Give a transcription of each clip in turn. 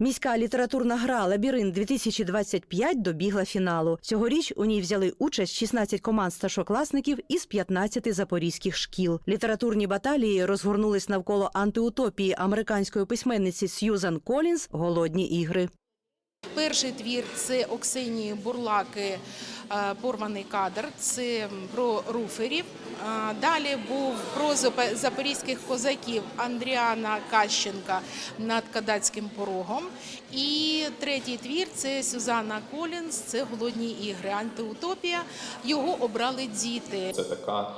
Міська літературна гра Лабіринт 2025 добігла фіналу. Цьогоріч у ній взяли участь 16 команд старшокласників із 15 запорізьких шкіл. Літературні баталії розгорнулись навколо антиутопії американської письменниці Сьюзан Колінз Голодні ігри. Перший твір це Оксенії Бурлаки е, Порваний кадр. Це про руферів. Е, Далі був про запорізьких козаків Андріана Кащенка над Кадацьким порогом. І третій твір це Сюзанна Колінс. Це голодні ігри. Антиутопія. Його обрали діти. Це така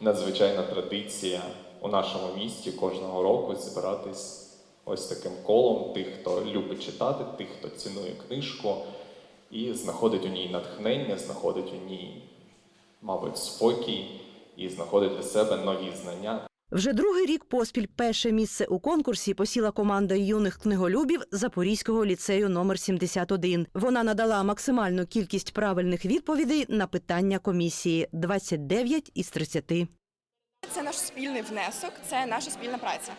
надзвичайна традиція у нашому місті кожного року збиратись ось таким колом тих, хто любить читати, тих, хто цінує книжку і знаходить у ній натхнення, знаходить у ній, мабуть, спокій і знаходить для себе нові знання. Вже другий рік поспіль перше місце у конкурсі посіла команда юних книголюбів Запорізького ліцею номер 71. Вона надала максимальну кількість правильних відповідей на питання комісії 29 із 30. Це наш спільний внесок, це наша спільна праця.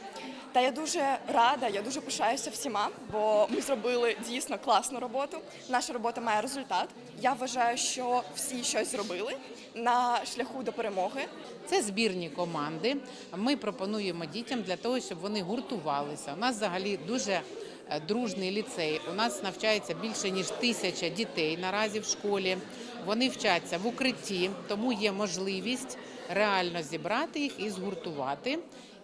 Та я дуже рада, я дуже пишаюся всіма, бо ми зробили дійсно класну роботу. Наша робота має результат. Я вважаю, що всі щось зробили на шляху до перемоги. Це збірні команди. Ми пропонуємо дітям для того, щоб вони гуртувалися. У нас взагалі дуже е, дружний ліцей. У нас навчається більше ніж тисяча дітей наразі в школі. Вони вчаться в укритті, тому є можливість реально зібрати їх і згуртувати,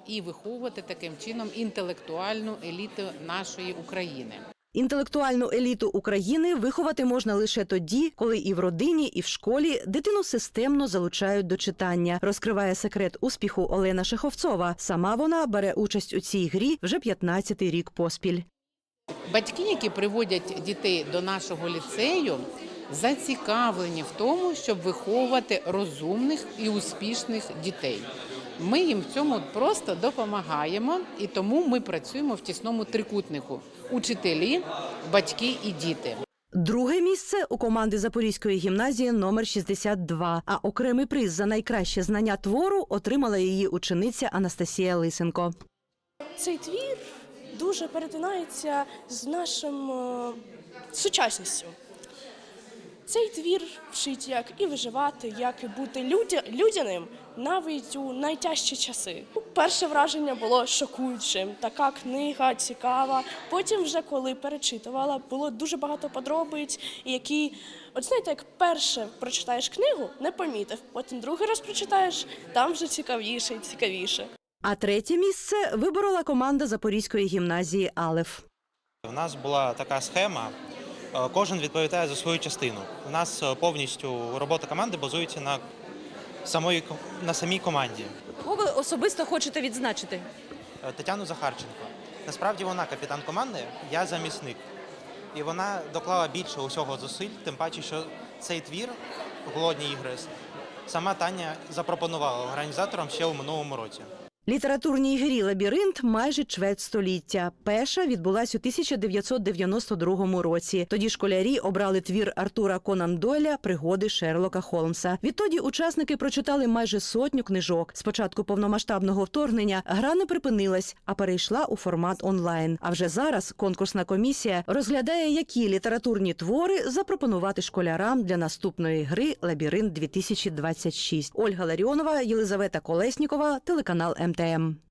і виховувати таким чином інтелектуальну еліту нашої України. Інтелектуальну еліту України виховати можна лише тоді, коли і в родині, і в школі дитину системно залучають до читання. Розкриває секрет успіху Олена Шеховцова. Сама вона бере участь у цій грі вже 15-й рік поспіль. Батьки, які приводять дітей до нашого ліцею, зацікавлені в тому, щоб виховувати розумних і успішних дітей. Ми їм в цьому просто допомагаємо, і тому ми працюємо в тісному трикутнику: учителі, батьки і діти. Друге місце у команди Запорізької гімназії номер 62, А окремий приз за найкраще знання твору отримала її учениця Анастасія Лисенко. цей твір дуже перетинається з нашим е, сучасністю. Цей твір вчить, як і виживати, як і бути людя, людяним навіть у найтяжчі часи. Перше враження було шокуючим. Така книга цікава. Потім, вже коли перечитувала, було дуже багато подробиць, які, от знаєте, як перше прочитаєш книгу, не помітив. Потім другий раз прочитаєш, там вже цікавіше і цікавіше. А третє місце виборола команда Запорізької гімназії Алеф. У нас була така схема. Е, Кожен відповідає за свою частину. У нас е, повністю робота команди базується на самої на самій команді. Кого ви особисто хочете відзначити? Е, Тетяну Захарченко. Насправді вона капітан команди, я замісник. І вона доклала більше усього зусиль, тим паче, що цей твір Голодні ігри сама Таня запропонувала організаторам ще у минулому році. Літературній грі Лабіринт майже чверть століття. Перша відбулась у 1992 році. Тоді школярі обрали твір Артура Конан Дойля Пригоди Шерлока Холмса. Відтоді учасники прочитали майже сотню книжок. З початку повномасштабного вторгнення гра не припинилась, а перейшла у формат онлайн. А вже зараз конкурсна комісія розглядає, які літературні твори запропонувати школярам для наступної гри Лабіринт 2026 Ольга Ларіонова, Єлизавета Колеснікова, телеканал them.